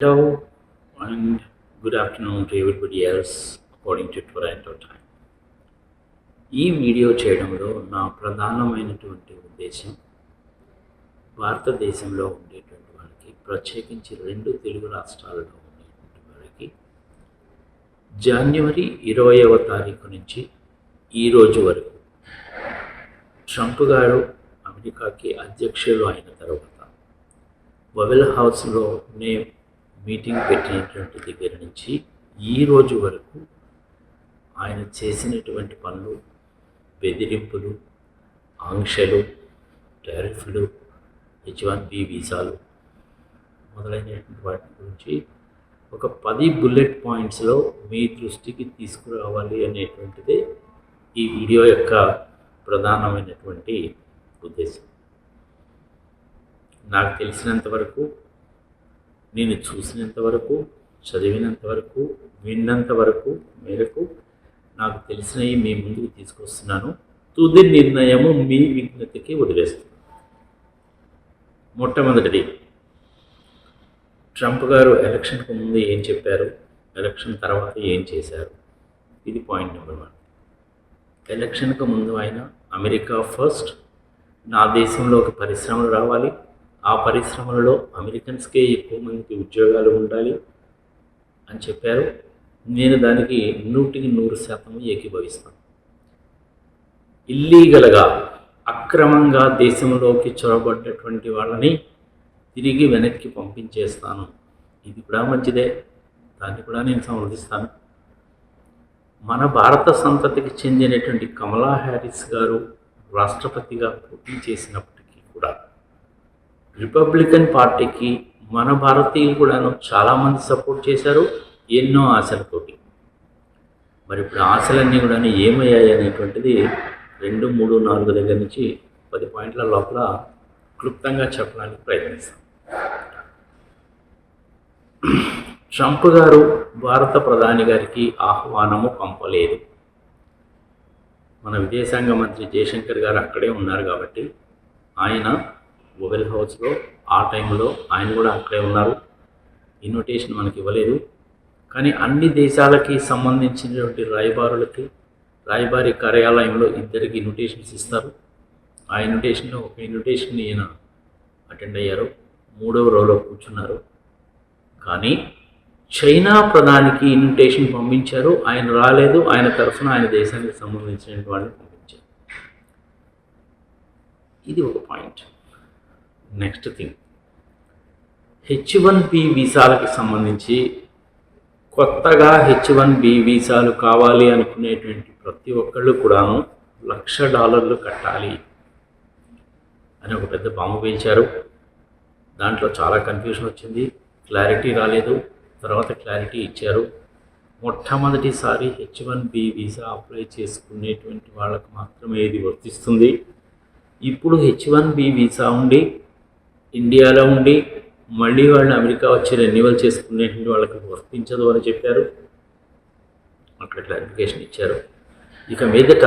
Hello and good afternoon to everybody else according to Toronto time. ఈ video చేయడంలో నా ప్రధానమైనటువంటి ఉద్దేశం భారతదేశంలో ఉండేటువంటి వాళ్ళకి ప్రత్యేకించి రెండు తెలుగు రాష్ట్రాలలో ఉండేటువంటి వాళ్ళకి జనవరి ఇరవైవ తారీఖు నుంచి ఈ రోజు వరకు ట్రంప్ గారు అమెరికాకి అధ్యక్షులు అయిన తర్వాత బబెల్ హౌస్లోనే మీటింగ్ పెట్టినటువంటి దగ్గర నుంచి ఈ రోజు వరకు ఆయన చేసినటువంటి పనులు బెదిరింపులు ఆంక్షలు టారిఫ్లు హెచ్ వన్ బి వీసాలు మొదలైనటువంటి వాటి గురించి ఒక పది బుల్లెట్ పాయింట్స్లో మీ దృష్టికి తీసుకురావాలి అనేటువంటిదే ఈ వీడియో యొక్క ప్రధానమైనటువంటి ఉద్దేశం. నాకు తెలిసినంత వరకు నేను చూసినంత వరకు చదివినంత వరకు విన్నంత వరకు మేరకు నాకు తెలిసినవి మీ ముందుకు తీసుకొస్తున్నాను. తుది నిర్ణయము మీ విజ్ఞతకి వదిలేస్తుంది. మొట్టమొదటిది ట్రంప్ గారు ఎలక్షన్కు ముందు ఏం చెప్పారు? ఎలక్షన్ తర్వాత ఏం చేశారు? ఇది పాయింట్ నెంబర్ వన్. ఎలక్షన్కు ముందు ఆయన అమెరికా ఫస్ట్ నా దేశంలో ఒక పరిశ్రమలు రావాలి. ఆ పరిశ్రమలలో అమెరికన్స్కే ఎక్కువ మందికి ఉద్యోగాలు ఉండాలి అని చెప్పారు. నేను దానికి నూటికి నూరు శాతం ఏకీభవిస్తాను. ఇల్లీగల్గా అక్రమంగా దేశంలోకి చొరబడ్డటువంటి వాళ్ళని తిరిగి వెనక్కి పంపించేస్తాను. ఇది కూడా మంచిదే. దాన్ని కూడా నేను సమర్థిస్తాను. మన భారత సంతతికి చెందినటువంటి కమలా హ్యారిస్ గారు రాష్ట్రపతిగా పోటీ చేసినప్పటికీ కూడా రిపబ్లికన్ పార్టీకి మన భారతీయులు కూడాను చాలామంది సపోర్ట్ చేశారు ఎన్నో ఆశలతోటి మరి ఇప్పుడు ఆశలన్నీ కూడా ఏమయ్యాయి అనేటువంటిది రెండు మూడు నాలుగు దగ్గర నుంచి పది పాయింట్ల లోపల క్లుప్తంగా చెప్పడానికి ప్రయత్నిస్తాం. ట్రంప్ గారు భారత ప్రధాని గారికి ఆహ్వానము పంపలేదు. మన విదేశాంగ మంత్రి జయశంకర్ గారు అక్కడే ఉన్నారు కాబట్టి ఆయన మొబైల్ హౌస్లో ఆ టైంలో ఆయన కూడా అక్కడే ఉన్నారు. ఇన్విటేషన్ మనకి ఇవ్వలేదు. కానీ అన్ని దేశాలకి సంబంధించినటువంటి రాయబారులకి రాయబారి కార్యాలయంలో ఇద్దరికి ఇన్విటేషన్స్ ఇస్తారు. ఆ ఇన్విటేషన్లో ఒక ఇన్విటేషన్ ఈయన అటెండ్ అయ్యారు. మూడవ రోలో కూర్చున్నారు. కానీ చైనా ప్రధానికి ఇన్విటేషన్ పంపించారు. ఆయన రాలేదు. ఆయన తరఫున ఆయన దేశానికి సంబంధించిన వాళ్ళని పంపించారు. ఇది ఒక point. Next thing. H one B వీసాలకి సంబంధించి కొత్తగా హెచ్ వన్ బి వీసాలు కావాలి అనుకునేటువంటి ప్రతి ఒక్కళ్ళు కూడాను లక్ష డాలర్లు కట్టాలి అని ఒక పెద్ద బాంబు పేల్చారు. దాంట్లో చాలా కన్ఫ్యూషన్ వచ్చింది. క్లారిటీ రాలేదు. తర్వాత క్లారిటీ ఇచ్చారు. మొట్టమొదటిసారి H one B visa apply చేసుకునేటువంటి వాళ్ళకు మాత్రమే ఇది వర్తిస్తుంది. ఇప్పుడు హెచ్ వన్ బి వీసా ఉండి ఇండియాలో ఉండి మళ్ళీ వాళ్ళు అమెరికా వచ్చి రెన్యువల్ చేసుకునేటువంటి వాళ్ళకి వర్తించదు అని చెప్పారు. అక్కడ క్లారిఫికేషన్ ఇచ్చారు. ఇక మీదట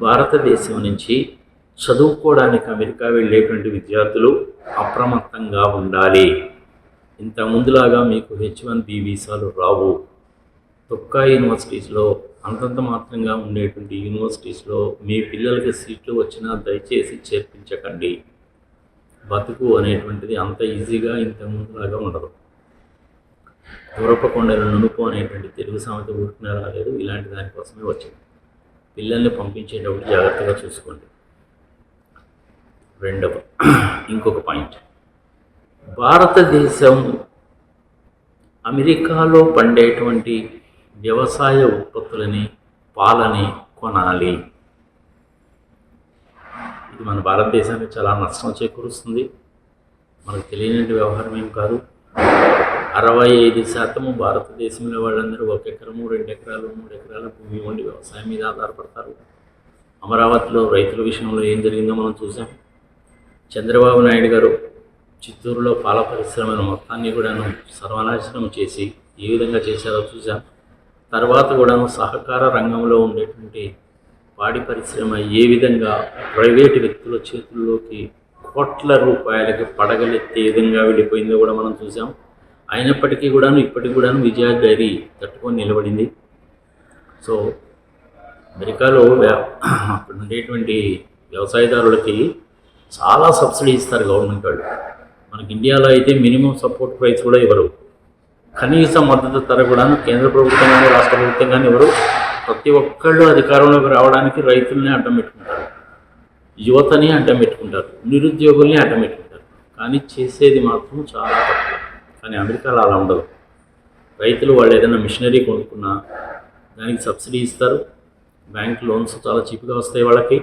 భారతదేశం నుంచి చదువుకోవడానికి అమెరికా వెళ్ళేటువంటి విద్యార్థులు అప్రమత్తంగా ఉండాలి. ఇంత ముందులాగా మీకు హెచ్ వన్ బి వీసాలు రావు. తొక్కా యూనివర్సిటీస్లో అంతంత మాత్రంగా ఉండేటువంటి యూనివర్సిటీస్లో మీ పిల్లలకి సీట్లు వచ్చినా దయచేసి చేర్పించకండి. బతుకు అనేటువంటిది అంత ఈజీగా ఇంత ముందులాగా ఉండదు. దూరపకొండల నునుపు అనేటువంటి తెలుగు సామెత ఊరికిన రాలేదు ఇలాంటి దానికోసమే వచ్చింది. పిల్లల్ని పంపించేటప్పుడు జాగ్రత్తగా చూసుకోండి. రెండవ ఇంకొక పాయింట్. భారతదేశం అమెరికాలో పండేటువంటి వ్యవసాయ ఉత్పత్తులని పాలని కొనాలి. ఇది మన భారతదేశానికి చాలా నష్టం చేకూరుస్తుంది. మనకు తెలియని వ్యవహారం ఏం కాదు. అరవై ఐదు శాతము భారతదేశంలో వాళ్ళందరూ ఒక ఎకరము రెండు ఎకరాలు మూడు ఎకరాల భూమి ఉండి వ్యవసాయం మీద ఆధారపడతారు. అమరావతిలో రైతుల విషయంలో ఏం జరిగిందో మనం చూసాం. చంద్రబాబు నాయుడు గారు చిత్తూరులో పాల పరిశ్రమను మొత్తాన్ని కూడాను సర్వనాశనం చేసి ఏ విధంగా చేశారో చూసాం. తర్వాత కూడాను సహకార రంగంలో ఉండేటువంటి పాడి పరిశ్రమ ఏ విధంగా ప్రైవేటు వ్యక్తుల చేతుల్లోకి కోట్ల రూపాయలకి పడగలెత్తే విధంగా వెళ్ళిపోయిందో కూడా మనం చూసాం అయినప్పటికీ కూడాను ఇప్పటికి కూడాను విజయ డైరీ తట్టుకొని నిలబడింది. సో అమెరికాలో అక్కడ ఉండేటువంటి వ్యవసాయదారులకి చాలా సబ్సిడీ ఇస్తారు గవర్నమెంట్ వాళ్ళు. మనకి ఇండియాలో అయితే మినిమం సపోర్ట్ ప్రైస్ కూడా ఇవ్వరు. కనీస మద్దతు ధర కూడా కేంద్ర ప్రభుత్వం కానీ రాష్ట్ర ప్రభుత్వం కానీ ఇవ్వరు. ప్రతి ఒక్కళ్ళు అధికారంలోకి రావడానికి రైతుల్ని అడ్డం పెట్టుకుంటారు. యువతని అడ్డం పెట్టుకుంటారు. నిరుద్యోగుల్ని అడ్డం పెట్టుకుంటారు. కానీ చేసేది మాత్రం చాలా తక్కువ. కానీ అమెరికాలో అలా ఉండదు. రైతులు వాళ్ళు ఏదైనా మిషనరీ కొనుక్కున్నా దానికి సబ్సిడీ ఇస్తారు. బ్యాంక్ లోన్స్ చాలా చీప్గా వస్తాయి వాళ్ళకి.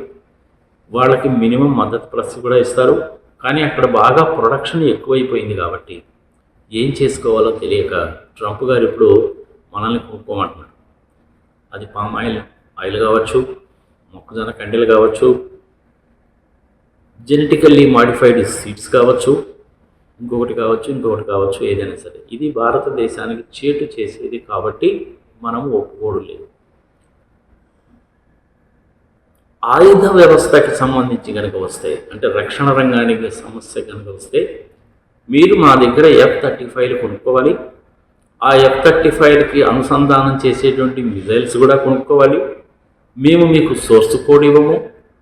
వాళ్ళకి మినిమం మద్దతు ప్లస్ కూడా ఇస్తారు. కానీ అక్కడ బాగా ప్రొడక్షన్ ఎక్కువైపోయింది కాబట్టి ఏం చేసుకోవాలో తెలియక ట్రంప్ గారు ఇప్పుడు మనల్ని కొనుక్కోమంటున్నారు. అది పామ్ ఆయిల్ ఆయిల్ కావచ్చు మొక్కజొన్న కండెలు కావచ్చు జెనెటికల్లీ మాడిఫైడ్ సీడ్స్ కావచ్చు ఇంకొకటి కావచ్చు ఇంకొకటి కావచ్చు ఏదైనా సరే. ఇది భారతదేశానికి చేటు చేసేది కాబట్టి మనం ఒప్పుకోడు లేదు. ఆయుధ వ్యవస్థకి సంబంధించి కనుక వస్తే అంటే రక్షణ రంగానికి సమస్య కనుక వస్తే మీరు మా దగ్గర ఎఫ్ థర్టీ ఫైవ్ కొనుక్కోవాలి. ఆ ఎఫ్ థర్టీ ఫైవ్కి అనుసంధానం చేసేటువంటి మిజైల్స్ కూడా కొనుక్కోవాలి. మేము మీకు సోర్స్ కోడ్ ఇవ్వము.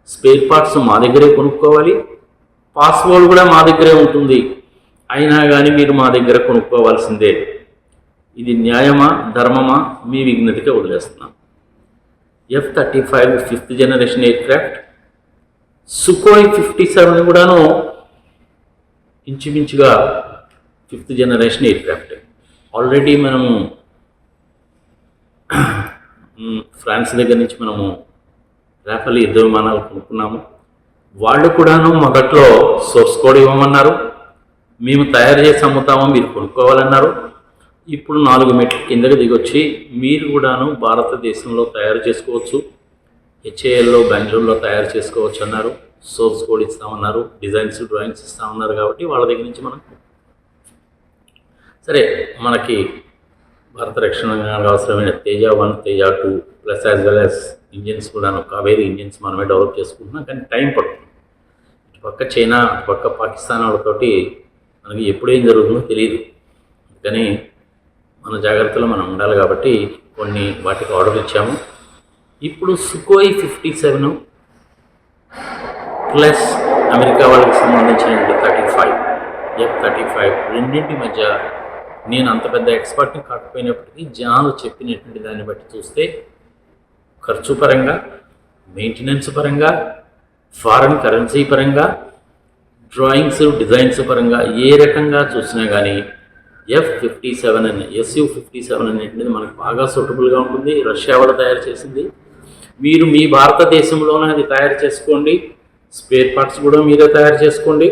స్పేర్ పార్ట్స్ మా దగ్గరే కొనుక్కోవాలి. పాస్వర్డ్ కూడా మా దగ్గరే ఉంటుంది. అయినా కానీ మీరు మా దగ్గర కొనుక్కోవాల్సిందే. ఇది న్యాయమా? ధర్మమా? మీ విజ్ఞతకే వదిలేస్తున్నాం. F thirty five fifth generation aircraft Sukhoi fifty seven కూడాను ఇంచుమించుగా fifth generation aircraft already మనము ఫ్రాన్స్ దగ్గర నుంచి మనము రాఫెల్ యుద్ధ విమానాలు కొనుక్కున్నాము. వాళ్ళు కూడాను మొదట్లో సోర్స్ కోడ్ ఇవ్వమన్నారు. మేము తయారు చేసి అమ్ముతాము మీరు కొనుక్కోవాలన్నారు. ఇప్పుడు నాలుగు మెట్ల కిందకి దిగొచ్చి మీరు కూడాను భారతదేశంలో తయారు చేసుకోవచ్చు. హెచ్ఏఎల్లో బెంగళూరులో తయారు చేసుకోవచ్చు అన్నారు. సోర్స్ కోడ్ ఇస్తామన్నారు. డిజైన్స్ డ్రాయింగ్స్ ఇస్తామన్నారు కాబట్టి వాళ్ళ దగ్గర నుంచి మనం సరే మనకి భారత రక్షణ రంగానికి అవసరమైన Tejas one Tejas two plus as well as engines కూడా కావేరీ ఇంజిన్స్ మనమే డెవలప్ చేసుకుంటున్నాం కానీ టైం పడుతుంది. ఇటు పక్క చైనా అటు పక్క పాకిస్తాన్ వాళ్ళతోటి మనకి ఎప్పుడేం జరుగుతుందో తెలియదు కానీ మన జాగ్రత్తలో మనం ఉండాలి కాబట్టి కొన్ని వాటికి ఆర్డర్ ఇచ్చాము. ఇప్పుడు Sukhoi fifty seven plus America వాళ్ళకి సంబంధించినటువంటి thirty five F thirty five రెండింటి మధ్య నేను అంత పెద్ద ఎక్స్పర్ట్ని కాకపోయినప్పటికీ జనాలు చెప్పినటువంటి దాన్ని బట్టి చూస్తే ఖర్చు పరంగా మెయింటెనెన్స్ పరంగా ఫారెన్ కరెన్సీ పరంగా డ్రాయింగ్స్ డిజైన్స్ పరంగా ఏ రకంగా చూసినా కానీ ఎఫ్ ఫిఫ్టీ సెవెన్ అనే ఎస్యూ ఫిఫ్టీ సెవెన్ అనేటువంటిది మనకు బాగా సూటబుల్గా ఉంటుంది. రష్యా వాళ్ళు తయారు చేసింది. మీరు మీ భారతదేశంలోనే అది తయారు చేసుకోండి. స్పేర్ పార్ట్స్ కూడా మీరే తయారు చేసుకోండి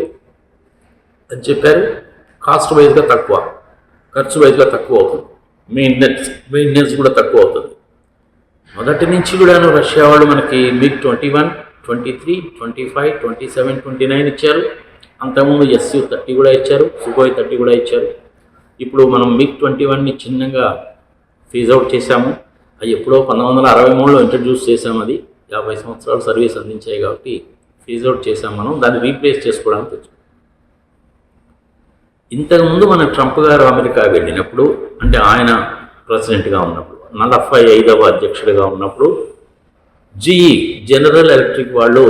అని చెప్పారు. కాస్ట్ వైజ్గా తక్కువ. ఖర్చు వైజ్గా తక్కువ అవుతుంది. మెయింటెనెన్స్ మెయింటెనెన్స్ కూడా తక్కువ అవుతుంది. మొదటి నుంచి కూడాను రష్యా వాళ్ళు మనకి MiG twenty one twenty three twenty five twenty seven twenty nine ఇచ్చారు. అంతకుముందు ఎస్యూ థర్టీ కూడా ఇచ్చారు. సుగోయ్ థర్టీ కూడా ఇచ్చారు. ఇప్పుడు మనం మిగ్ ట్వంటీ వన్ని చిన్నగా ఫీజ్ అవుట్ చేశాము. అది ఎప్పుడో పంతొమ్మిది వందల అరవై మూడులో ఇంట్రడ్యూస్ చేశాము అది. యాభై సంవత్సరాలు సర్వీస్ అందించాయి కాబట్టి ఫీజ్ అవుట్ మనం. దాన్ని రీప్లేస్ చేసుకోవడానికి ఇంతకుముందు మన ట్రంప్ గారు అమెరికా వెళ్ళినప్పుడు అంటే ఆయన ప్రెసిడెంట్గా ఉన్నప్పుడు నలభై ఐదవ అధ్యక్షుడిగా ఉన్నప్పుడు జిఈ జనరల్ ఎలక్ట్రిక్ వాళ్ళు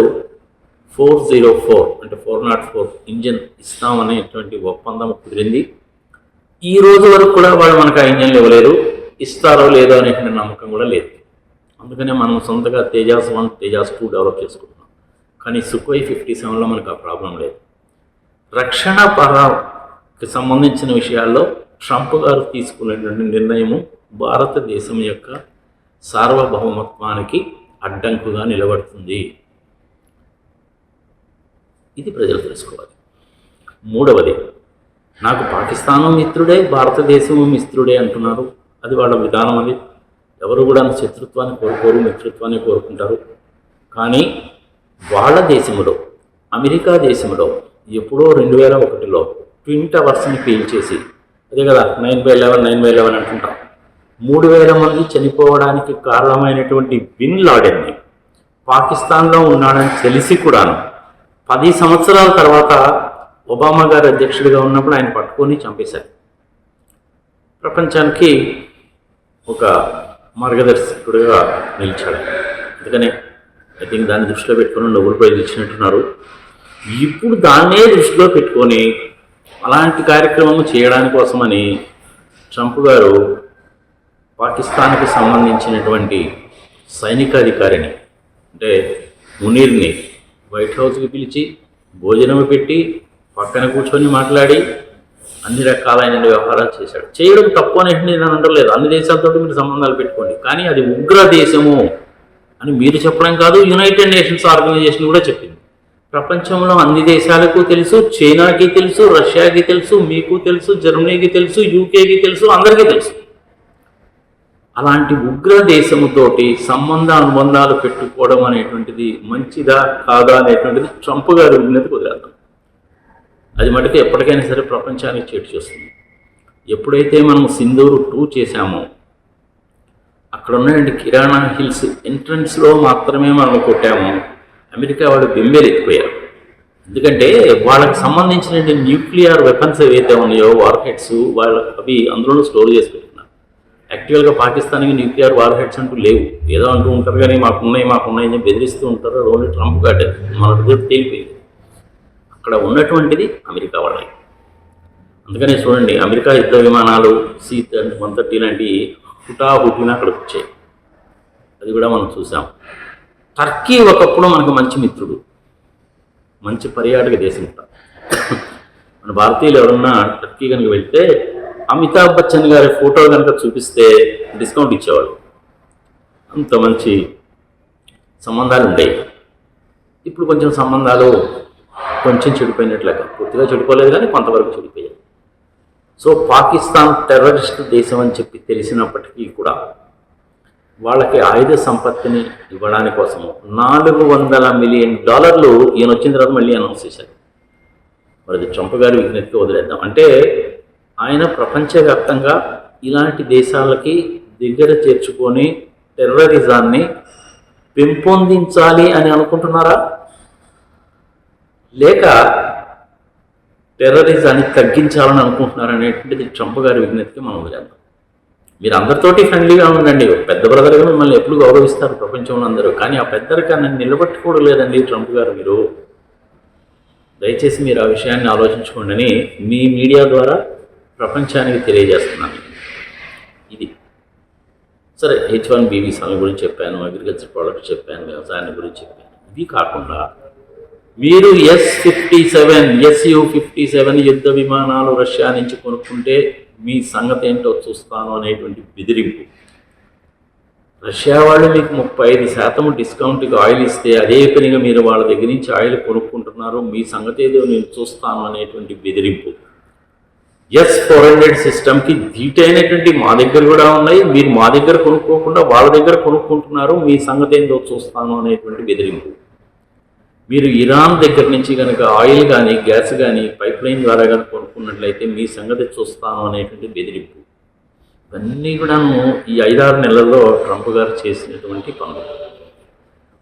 ఫోర్ జీరో ఫోర్ అంటే ఫోర్ నాట్ ఫోర్ ఇంజిన్ ఇస్తామనేటువంటి ఒప్పందం కుదిరింది. ఈ రోజు వరకు కూడా వాళ్ళు మనకు ఆ ఇంజన్లు ఇవ్వలేరు ఇస్తారో లేదో అనేటువంటి నమ్మకం కూడా లేదు. అందుకనే మనం సొంతగా Tejas one Tejas two develop చేసుకుంటున్నాం. కానీ సుఖోయ్ ఫిఫ్టీ సెవెన్లో మనకు ఆ ప్రాబ్లం లేదు. రక్షణ పరకి సంబంధించిన విషయాల్లో ట్రంప్ గారు తీసుకునేటువంటి నిర్ణయము భారతదేశం యొక్క సార్వభౌమత్వానికి అడ్డంకుగా నిలబడుతుంది. ఇది ప్రజలు తెలుసుకోవాలి. మూడవది నాకు పాకిస్తాను మిత్రుడే భారతదేశము మిత్రుడే అంటున్నారు. అది వాళ్ళ విధానం అది ఎవరు కూడా శత్రుత్వాన్ని కోరుకోరు మిత్రుత్వాన్ని కోరుకుంటారు. కానీ వాళ్ళ దేశంలో అమెరికా దేశంలో ఎప్పుడో రెండు వేల ఒకటిలో ట్విన్ టవర్స్ని పేల్చేసి అదే కదా nine by eleven nine by eleven అంటుంటాం. మూడు వేల మంది చనిపోవడానికి కారణమైనటువంటి బిన్ లాడెన్ని పాకిస్తాన్లో ఉన్నాడని తెలిసి కూడాను పది సంవత్సరాల తర్వాత ఒబామా గారు అధ్యక్షుడిగా ఉన్నప్పుడు ఆయన పట్టుకొని చంపేశారు. ప్రపంచానికి ఒక మార్గదర్శకుడిగా నిలిచాడు. అందుకనే ఐ థింక్ దాన్ని దృష్టిలో పెట్టుకొని నోబెల్ ప్రైజ్ ఇచ్చినట్టున్నారు. ఇప్పుడు దాన్నే దృష్టిలో పెట్టుకొని అలాంటి కార్యక్రమం చేయడానికి కోసమని ట్రంప్ గారు పాకిస్తాన్కి సంబంధించినటువంటి సైనికాధికారిని అంటే మునీర్ని వైట్ హౌస్కి పిలిచి భోజనం పెట్టి పక్కన కూర్చొని మాట్లాడి అన్ని రకాలైన వ్యవహారాలు చేశాడు. చేయడం తప్పు అనేది నేను అంటలేదు అన్ని దేశాలతో మీరు సంబంధాలు పెట్టుకోండి. కానీ అది ఉగ్ర దేశము అని మీరు చెప్పడం కాదు యునైటెడ్ నేషన్స్ ఆర్గనైజేషన్ కూడా చెప్పింది. ప్రపంచంలో అన్ని దేశాలకు తెలుసు చైనాకి తెలుసు రష్యాకి తెలుసు మీకు తెలుసు జర్మనీకి తెలుసు యూకేకి తెలుసు అందరికీ తెలుసు. అలాంటి ఉగ్ర దేశముతోటి సంబంధ అనుబంధాలు పెట్టుకోవడం అనేటువంటిది మంచిదా కాదా అనేటువంటిది ట్రంప్ గారి ఉన్నది కుదిరేద్దాం అది మటుకు ఎప్పటికైనా సరే ప్రపంచానికి చేటు చేస్తుంది. ఎప్పుడైతే మనం సింధూరు టూ చేశామో అక్కడ ఉన్నటువంటి కిరాణా హిల్స్ ఎంట్రన్స్లో మాత్రమే మనం కొట్టాము. అమెరికా వాళ్ళు బెంబేలు ఎత్తిపోయారు ఎందుకంటే వాళ్ళకి సంబంధించిన న్యూక్లియర్ వెపన్స్ ఏవైతే ఉన్నాయో వార్ హెడ్స్ వాళ్ళ అవి అందులోనూ స్టోర్ చేసి పెట్టుకున్నారు. యాక్చువల్గా పాకిస్తాన్కి న్యూక్లియర్ వార్ హెడ్స్ అంటూ లేవు. ఏదో అంటూ ఉంటారు కానీ మాకు ఉన్నాయి మాకు ఉన్నాయి అని బెదిరిస్తూ ఉంటారు. ఓన్లీ ట్రంప్ గార్డెన్ మన దగ్గర తేలిపోయింది. అక్కడ ఉన్నటువంటిది అమెరికా వాళ్ళకి అందుకనే చూడండి అమెరికా యుద్ధ విమానాలు సీ వన్ థర్టీ లాంటి హుటాహుటిన అక్కడికి వచ్చాయి. అది కూడా మనం చూసాం. టర్కీ ఒకప్పుడు మనకు మంచి మిత్రుడు. మంచి పర్యాటక దేశం కూడా మన భారతీయులు ఎవరన్నా టర్కీ కనుక వెళ్తే అమితాబ్ బచ్చన్ గారి ఫోటో కనుక చూపిస్తే డిస్కౌంట్ ఇచ్చేవాడు అంత మంచి సంబంధాలు ఉండేవి. ఇప్పుడు కొంచెం సంబంధాలు కొంచెం చెడిపోయినట్లే పూర్తిగా చెడిపోలేదు కానీ కొంతవరకు చెడిపోయాయి. సో పాకిస్తాన్ టెర్రరిస్ట్ దేశం అని చెప్పి తెలిసినప్పటికీ కూడా వాళ్ళకి ఆయుధ సంపత్తిని ఇవ్వడానికి కోసము నాలుగు వందల మిలియన్ డాలర్లు ఈయన వచ్చిన తర్వాత మళ్ళీ అనౌన్స్ చేశారు. మరి అది ట్రంప్ గారి విజ్ఞప్తికి వదిలేద్దాం. అంటే ఆయన ప్రపంచవ్యాప్తంగా ఇలాంటి దేశాలకి దగ్గర చేర్చుకొని టెర్రరిజాన్ని పెంపొందించాలి అని అనుకుంటున్నారా? లేక టెర్రరిజాన్ని తగ్గించాలని అనుకుంటున్నారా అనేటువంటిది ట్రంప్ గారి విజ్ఞప్తికి మనం వదిలేద్దాం. మీరు అందరితోటి ఫ్రెండ్లీగా ఉండండి పెద్ద బ్రదర్గా మిమ్మల్ని ఎప్పుడు గౌరవిస్తారు ప్రపంచంలో అందరూ. కానీ ఆ పెద్దరికాన్ని నిలబెట్టుకోవడం లేదండి ట్రంప్ గారు మీరు. దయచేసి మీరు ఆ విషయాన్ని ఆలోచించుకోండి అని మీ మీడియా ద్వారా ప్రపంచానికి తెలియజేస్తున్నాను. ఇది. సరే హెచ్ వన్ బీవీ వీసాల గురించి చెప్పాను అగ్రికల్చర్ ప్రోడక్ట్ చెప్పాను వ్యవసాయాన్ని గురించి చెప్పాను. ఇవి కాకుండా మీరు S fifty seven SU fifty seven యుద్ధ విమానాలు రష్యా నుంచి కొనుక్కుంటే మీ సంగతి ఏంటో చూస్తాను అనేటువంటి బెదిరింపు. రష్యా వాళ్ళు మీకు ముప్పై ఐదు శాతం డిస్కౌంట్కి ఆయిల్ ఇస్తే అదే పనిగా మీరు వాళ్ళ దగ్గర నుంచి ఆయిల్ కొనుక్కుంటున్నారు మీ సంగతి ఏదో నేను చూస్తాను అనేటువంటి బెదిరింపు. ఎస్ ఫోర్ హండ్రెడ్ సిస్టమ్కి ధీటైనటువంటి మా దగ్గర కూడా ఉన్నాయి. మీరు మా దగ్గర కొనుక్కోకుండా వాళ్ళ దగ్గర కొనుక్కుంటున్నారు. మీ సంగతి ఏందో చూస్తాను అనేటువంటి బెదిరింపు. మీరు ఇరాన్ దగ్గర నుంచి కనుక ఆయిల్ కానీ గ్యాస్ కానీ పైప్ లైన్ ద్వారా కనుక మీ సంగతి చూస్తాను అనేటువంటి బెదిరింపు. ఇవన్నీ కూడాను ఈ ఐదారు నెలల్లో ట్రంప్ గారు చేసినటువంటి పనులు.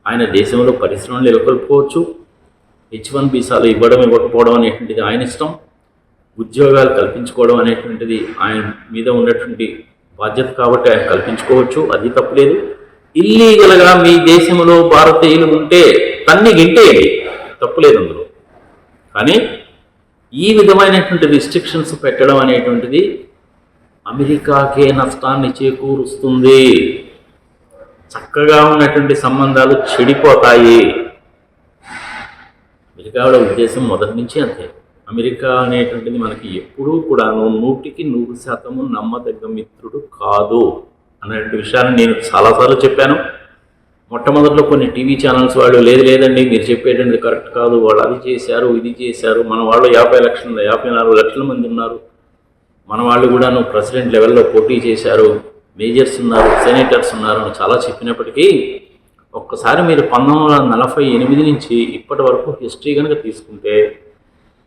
ఆయన దేశంలో పరిశ్రమలు నెలకొల్పుకోవచ్చు హెచ్ వన్ బీసాలు ఇవ్వడం ఇవ్వకపోవడం అనేటువంటిది ఆయన ఇష్టం. ఉద్యోగాలు కల్పించుకోవడం అనేటువంటిది ఆయన మీద ఉన్నటువంటి బాధ్యత కాబట్టి ఆయన కల్పించుకోవచ్చు. అది తప్పలేదు. ఇల్లీగల్గా మీ దేశంలో భారతీయులు ఉంటే తన్ని గింటేయండి. తప్పులేదు అందులో. కానీ ఈ విధమైనటువంటి రిస్ట్రిక్షన్స్ పెట్టడం అనేటువంటిది అమెరికాకే నష్టాన్ని చేకూరుస్తుంది. చక్కగా ఉన్నటువంటి సంబంధాలు చెడిపోతాయి. అమెరికాలో ఉద్దేశం మొదటి నుంచి అంతే. అమెరికా అనేటువంటిది మనకి ఎప్పుడూ కూడా నూటికి నూరు శాతము నమ్మదగ్గ మిత్రుడు కాదు. అనేటువంటి విషయాన్ని నేను చాలాసార్లు చెప్పాను. మొట్టమొదట్లో కొన్ని టీవీ ఛానల్స్ వాళ్ళు లేదు లేదండి మీరు చెప్పేటండి కరెక్ట్ కాదు వాళ్ళు అది చేశారు ఇది చేశారు మన వాళ్ళు యాభై లక్షల యాభై నాలుగు లక్షల మంది ఉన్నారు. మన వాళ్ళు కూడాను ప్రెసిడెంట్ లెవెల్లో పోటీ చేశారు మేజర్స్ ఉన్నారు సెనేటర్స్ ఉన్నారు అని చాలా చెప్పినప్పటికీ ఒక్కసారి మీరు పంతొమ్మిది వందల నలభై ఎనిమిది నుంచి ఇప్పటి వరకు హిస్టరీ కనుక తీసుకుంటే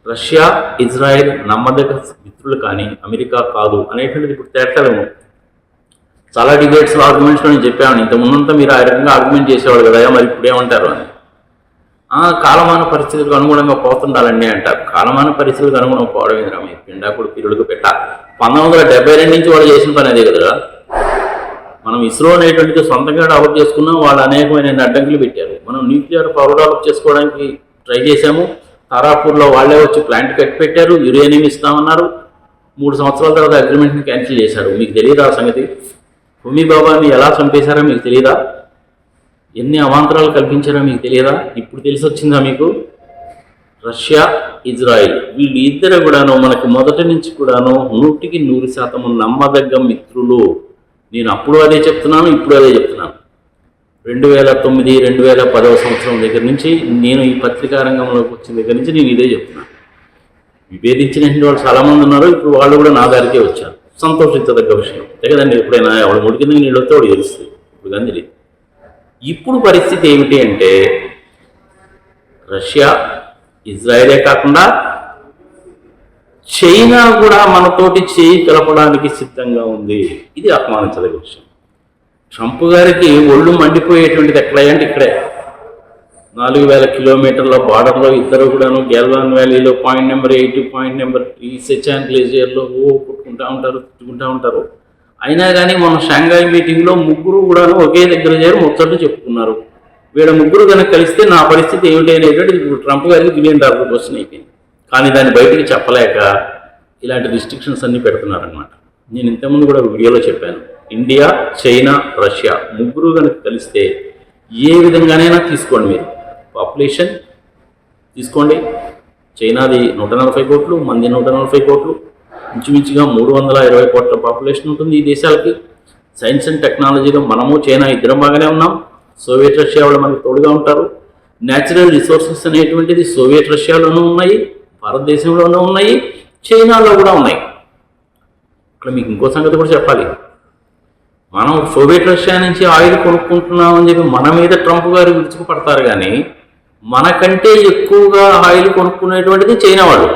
రష్యా ఇజ్రాయెల్ నమ్మదగ మిత్రులు కానీ అమెరికా కాదు అనేటువంటిది ఇప్పుడు తేటలేము. చాలా డిబేట్స్లో ఆర్గ్యుమెంట్స్లో నేను చెప్పాను ఇంత ముందంతా మీరు ఆ రకంగా ఆర్గ్యుమెంట్ చేసేవాడు కదా మరి ఇప్పుడు ఏమంటారు అని? కాలమాన పరిస్థితులకు అనుగుణంగా పోతుండాలండి అంటారు. కాలమాన పరిస్థితులకు అనుగుణంగా పోవడం ఏందిరా మీ పిండాకుడు పిరుడుకు పెట్ట. పంతొమ్మిది వందల డెబ్బై రెండు నుంచి వాళ్ళు చేసిన పని అదే కదా మనం ఇస్రో అనేటువంటిది సొంతంగా డెవలప్ చేసుకున్నాం వాళ్ళు అనేకమైన అడ్డంకులు పెట్టారు. మనం న్యూక్లియర్ పవర్ డెవలప్ చేసుకోవడానికి ట్రై చేశాము. తారాపూర్లో వాళ్ళే వచ్చి ప్లాంట్ కట్టి పెట్టారు. యురేనియం ఇస్తామన్నారు. మూడు సంవత్సరాల తర్వాత అగ్రిమెంట్ని క్యాన్సిల్ చేశారు. మీకు తెలియదు ఆ సంగతి? హుమీ బాబాని ఎలా చంపేశారో మీకు తెలియదా ఎన్ని అవాంతరాలు కల్పించారో మీకు తెలియదా ఇప్పుడు తెలిసి వచ్చిందా మీకు? రష్యా ఇజ్రాయిల్ వీళ్ళు ఇద్దరు కూడాను మనకు మొదటి నుంచి కూడాను నూటికి నూరు శాతం నమ్మదగ్గ మిత్రులు. నేను అప్పుడు అదే చెప్తున్నాను ఇప్పుడు అదే చెప్తున్నాను. రెండు వేల తొమ్మిది రెండు వేల పదవ సంవత్సరం దగ్గర నుంచి నేను ఈ పత్రికా రంగంలోకి వచ్చిన దగ్గర నుంచి నేను ఇదే చెప్తున్నాను. విభేదించిన వాళ్ళు చాలామంది ఉన్నారు ఇప్పుడు వాళ్ళు కూడా నా దారికే వచ్చారు. సంతోషించదగ్గ విషయం. లేకదండి కదండి ఎప్పుడైనా ఎవడు ముడి నీళ్ళతో నీళ్ళు వస్తే వాడు తెలుస్తుంది ఇప్పుడు కానీ తెలియదు ఇప్పుడు పరిస్థితి ఏమిటి అంటే రష్యా ఇజ్రాయలే కాకుండా చైనా కూడా మనతోటి చేయి కలపడానికి సిద్ధంగా ఉంది. ఇది అపమానించదగ్గ విషయం. ట్రంప్ గారికి ఒళ్ళు మండిపోయేటువంటిది ఎక్కడ అంటే ఇక్కడే. నాలుగు వేల కిలోమీటర్ల బార్డర్లో ఇద్దరు కూడాను గెల్వాన్ వ్యాలీలో point number eight point number three Siachen గ్లేజియర్లో ఓ కొట్టుకుంటా ఉంటారు తిట్టుకుంటూ ఉంటారు. అయినా కానీ మన షాంఘాయ్ మీటింగ్లో ముగ్గురు కూడాను ఒకే దగ్గర చేరి ముచ్చట్లు చెప్పుకున్నారు. వీళ్ళ ముగ్గురు కనుక కలిస్తే నా పరిస్థితి ఏమిటి అనేటువంటి ఇప్పుడు ట్రంప్ గారికి బిలియన్ డాలర్ క్వశ్చన్ అయిపోయింది. కానీ దాన్ని బయటికి చెప్పలేక ఇలాంటి రిస్ట్రిక్షన్స్ అన్నీ పెడుతున్నారనమాట నేను ఇంతకుముందు కూడా వీడియోలో చెప్పాను. ఇండియా చైనా రష్యా ముగ్గురు కనుక కలిస్తే ఏ విధంగానైనా తీసుకోండి మీరు. పాపులేషన్ తీసుకోండి. చైనాది నూట నలభై కోట్లు మంది నూట నలభై కోట్లు. ఇంచుమించుగా మూడు వందల ఇరవై కోట్ల పాపులేషన్ ఉంటుంది ఈ దేశాలకి. సైన్స్ అండ్ టెక్నాలజీలో మనము చైనా ఇద్దరం బాగానే ఉన్నాం. సోవియట్ రష్యా వాళ్ళు మనకి తోడుగా ఉంటారు. న్యాచురల్ రిసోర్సెస్ అనేటువంటిది సోవియట్ రష్యాలోనూ ఉన్నాయి భారతదేశంలోనూ ఉన్నాయి చైనాలో కూడా ఉన్నాయి. ఇక్కడ మీకు ఇంకో సంగతి కూడా చెప్పాలి. మనం సోవియట్ రష్యా నుంచి ఆయిల్ కొనుక్కుంటున్నామని చెప్పి మన మీద ట్రంప్ గారు విరుచుకుపడతారు కానీ మనకంటే ఎక్కువగా ఆయిల్ కొనుక్కునేటువంటిది చైనా వాళ్ళు.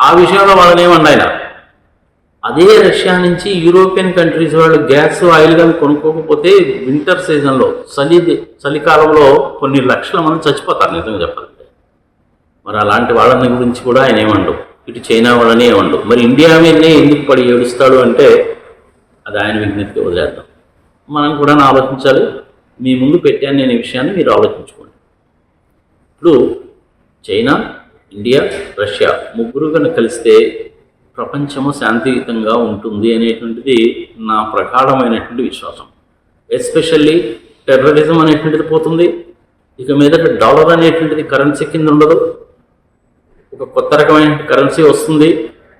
ఆ విషయంలో వాళ్ళని ఆయన అదే రష్యా నుంచి యూరోపియన్ కంట్రీస్ వాళ్ళు గ్యాస్ ఆయిల్ కానీ కొనుక్కోకపోతే వింటర్ సీజన్లో చలి చలికాలంలో కొన్ని లక్షల మంది చచ్చిపోతారు నిజంగా చెప్పాలంటే. మరి అలాంటి వాళ్ళని గురించి కూడా ఆయన ఏమండవు ఇటు చైనా వాళ్ళని ఏమండవు మరి ఇండియా మీదనే ఎందుకు పడి ఏడుస్తాడు అంటే అది ఆయన విజ్ఞప్తికి వదిలేద్దాం. మనం కూడా ఆలోచించాలి. మీ ముందు పెట్టాను నేను ఈ విషయాన్ని మీరు ఆలోచించుకోండి. ఇప్పుడు చైనా ఇండియా రష్యా ముగ్గురు కనుక కలిస్తే ప్రపంచము శాంతియుతంగా ఉంటుంది అనేటువంటిది నా ప్రగాఢమైనటువంటి విశ్వాసం. ఎస్పెషల్లీ టెర్రరిజం అనేటువంటిది పోతుంది. ఇక మీదట డాలర్ అనేటువంటిది కరెన్సీ కింద ఉండదు. ఒక కొత్త రకమైన కరెన్సీ వస్తుంది.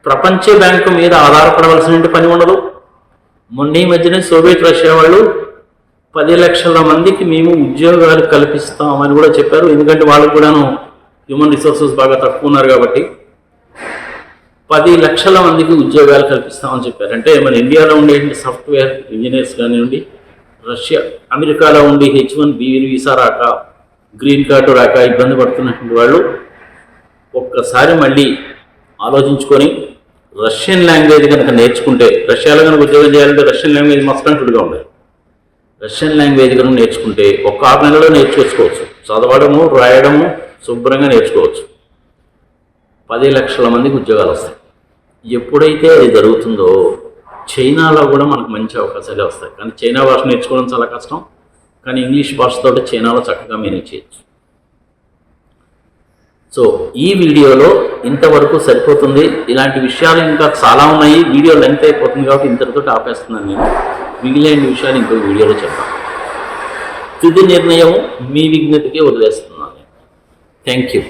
ప్రపంచ బ్యాంకు మీద ఆధారపడవలసిన పని ఉండదు. మొన్న ఈ మధ్యనే సోవియట్ రష్యా వాళ్ళు పది లక్షల మందికి మేము ఉద్యోగాలు కల్పిస్తామని కూడా చెప్పారు. ఎందుకంటే వాళ్ళకు కూడాను హ్యూమన్ రిసోర్సెస్ బాగా తక్కువ ఉన్నారు కాబట్టి పది లక్షల మందికి ఉద్యోగాలు కల్పిస్తామని చెప్పారు. అంటే మన ఇండియాలో ఉండే సాఫ్ట్వేర్ ఇంజనీర్స్ కానివ్వండి రష్యా అమెరికాలో ఉండి హెచ్ వన్ బి వీసా రాక గ్రీన్ కార్డు రాక ఇబ్బంది పడుతున్నటువంటి వాళ్ళు ఒక్కసారి మళ్ళీ ఆలోచించుకొని రష్యన్ లాంగ్వేజ్ కనుక నేర్చుకుంటే రష్యాలో కనుక ఉద్యోగం చేయాలంటే రష్యన్ లాంగ్వేజ్ మస్ట్ అంటుడుగా ఉండాలి. రష్యన్ లాంగ్వేజ్ కనుక నేర్చుకుంటే ఒక్క ఆరు నెలలో నేర్చుకోవచ్చు చదవడము రాయడము శుభ్రంగా నేర్చుకోవచ్చు. పది లక్షల మందికి ఉద్యోగాలు వస్తాయి. ఎప్పుడైతే అది జరుగుతుందో చైనాలో కూడా మనకు మంచి అవకాశాలే వస్తాయి. కానీ చైనా భాష నేర్చుకోవడం చాలా కష్టం. కానీ ఇంగ్లీష్ భాషతో చైనాలో చక్కగా మేనేజ్ చేయొచ్చు. సో ఈ వీడియోలో ఇంతవరకు సరిపోతుంది. ఇలాంటి విషయాలు ఇంకా చాలా ఉన్నాయి. వీడియో లెంత్ అయిపోతుంది కాబట్టి ఇంతటితో ఆపేస్తున్నాను నేను. మిగిలిన విషయాన్ని ఇంకో వీడియోలో చెప్పాను తుది నిర్ణయం మీ విజ్ఞతకే వదిలేస్తున్నాను. Thank you